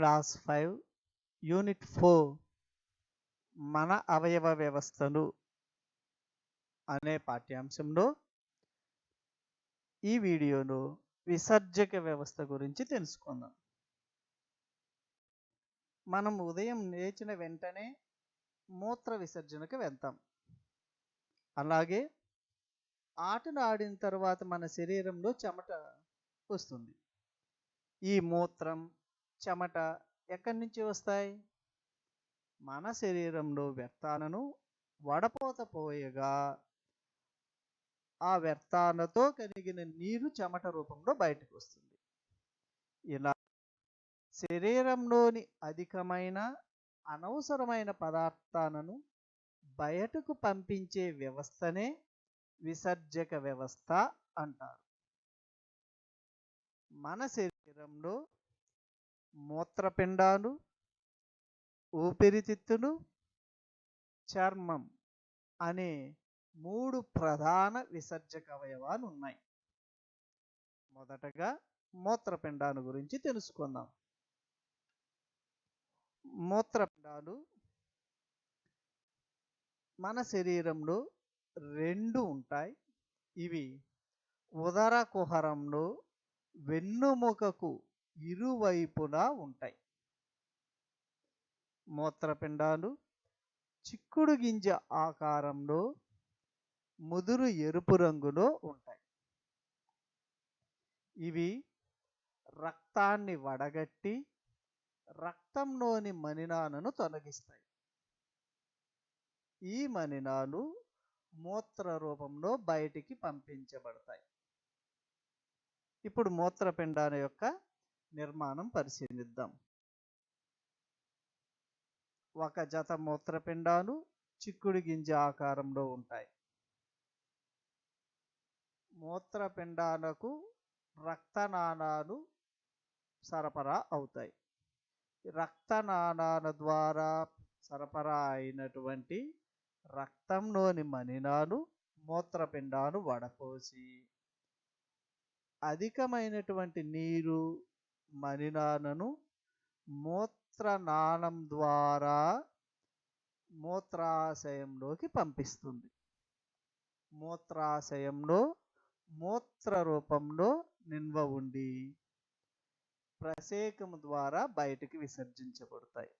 Class five unit four మన అవయవ వ్యవస్థలు అనే పాఠ్యాంశంలో ఈ వీడియోలో విసర్జక వ్యవస్థ గురించి తెలుసుకుందాం. మనం ఉదయం లేచిన వెంటనే మూత్ర విసర్జనకు వెళ్తాం. అలాగే ఆటను ఆడిన తర్వాత మన శరీరంలో చెమట వస్తుంది. ఈ మూత్రం చెమట ఎక్కడి నుంచి వస్తాయి? మన శరీరంలో వ్యర్థాలను వడపోత పోయగా ఆ వ్యర్థాలతో కలిగిన నీరు చెమట రూపంలో బయటకు వస్తుంది. ఇలా శరీరంలోని అధికమైన అనవసరమైన పదార్థాలను బయటకు పంపించే వ్యవస్థనే విసర్జక వ్యవస్థ అంటారు. మన శరీరంలో మూత్రపిండాలు ఊపిరితిత్తులు చర్మం అనే మూడు ప్రధాన విసర్జక అవయవాలు ఉన్నాయి మొదటగా మూత్రపిండాల గురించి తెలుసుకుందాం. మూత్రపిండాలు మన శరీరంలో రెండు ఉంటాయి. ఇవి ఉదర కుహరంలో వెన్నుముకకు ఇరువైపులా ఉంటాయి. మూత్రపిండాలు చిక్కుడు గింజ ఆకారంలో ముదురు ఎరుపు రంగులో ఉంటాయి. ఇవి రక్తాన్ని వడగట్టి రక్తంలోని మనినాలను తొలగిస్తాయి. ఈ మనినాలు మూత్ర రూపంలో బయటికి పంపించబడతాయి. ఇప్పుడు మూత్రపిండాల యొక్క నిర్మాణం పరిశీలిద్దాం. ఒక జత మూత్రపిండాలు చిక్కుడు గింజ ఆకారంలో ఉంటాయి. మూత్రపిండాలకు రక్తనాళాలు సరఫరా అవుతాయి. రక్తనాళాల ద్వారా సరఫరా అయినటువంటి రక్తంలోని మనినాలు మూత్రపిండాలు వడపోసి అధికమైనటువంటి నీరు మలినాలను మూత్రనాళం ద్వారా మూత్రాశయంలోకి పంపిస్తుంది. మూత్రాశయంలో మూత్ర రూపంలో నిల్వ ఉండి ప్రసేకము ద్వారా బయటికి విసర్జించబడతాయి.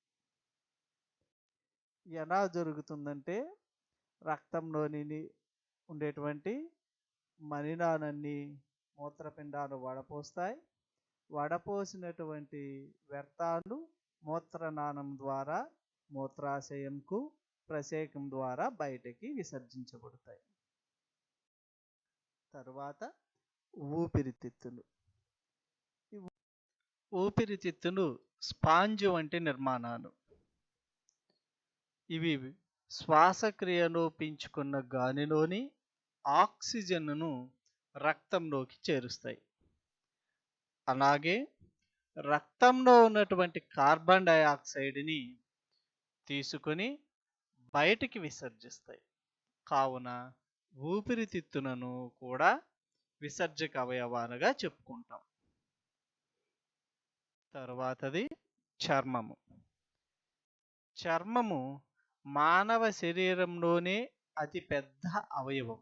ఎలా జరుగుతుందంటే రక్తంలోని ఉండేటువంటి మలినాలన్నీ మూత్రపిండాలు వడపోస్తాయి. వడపోసినటువంటి వ్యర్థాలు మూత్రనాళం ద్వారా మూత్రాశయంకు ప్రసేకం ద్వారా బయటికి విసర్జించబడతాయి. తర్వాత ఊపిరితిత్తులు ఊపిరితిత్తులు స్పాంజ్ వంటి నిర్మాణాలు. ఇవి శ్వాసక్రియలో పీల్చుకున్న గాలిలోని ఆక్సిజన్ను రక్తంలోకి చేరుస్తాయి. అలాగే రక్తంలో ఉన్నటువంటి కార్బన్ డయాక్సైడ్ని తీసుకొని బయటికి విసర్జిస్తాయి. కావున ఊపిరితిత్తులను కూడా విసర్జక అవయవాలుగా చెప్పుకుంటాం. తర్వాతది చర్మము. చర్మము మానవ శరీరంలోనే అతి పెద్ద అవయవం.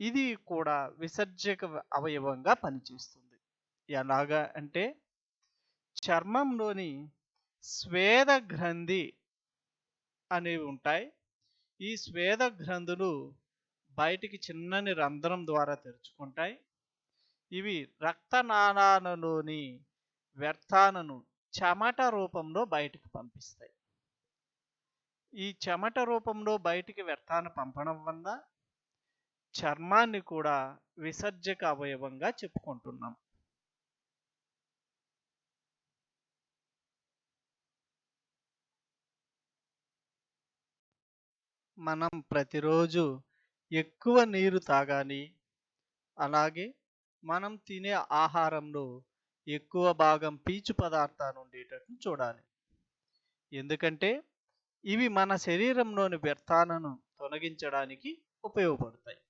ఇది కూడా విసర్జక అవయవంగా పనిచేస్తుంది. ఎలాగా అంటే చర్మంలోని స్వేద గ్రంథి అనేవి ఉంటాయి. ఈ స్వేద గ్రంథులు బయటికి చిన్నని రంధ్రం ద్వారా తెరుచుకుంటాయి. ఇవి రక్తనాళాలలోని వ్యర్థాలను చెమట రూపంలో బయటికి పంపిస్తాయి. ఈ చెమట రూపంలో బయటికి వ్యర్థాన్ని పంపడం వల్ల చర్మాన్ని కూడా విసర్జక అవయవంగా చెప్పుకుంటున్నాం. మనం ప్రతిరోజు ఎక్కువ నీరు తాగాలి. అలాగే మనం తినే ఆహారంలో ఎక్కువ భాగం పీచు పదార్థాలు ఉండేటట్లు చూడాలి. ఎందుకంటే ఇవి మన శరీరంలోని వ్యర్థాలను తొలగించడానికి ఉపయోగపడతాయి.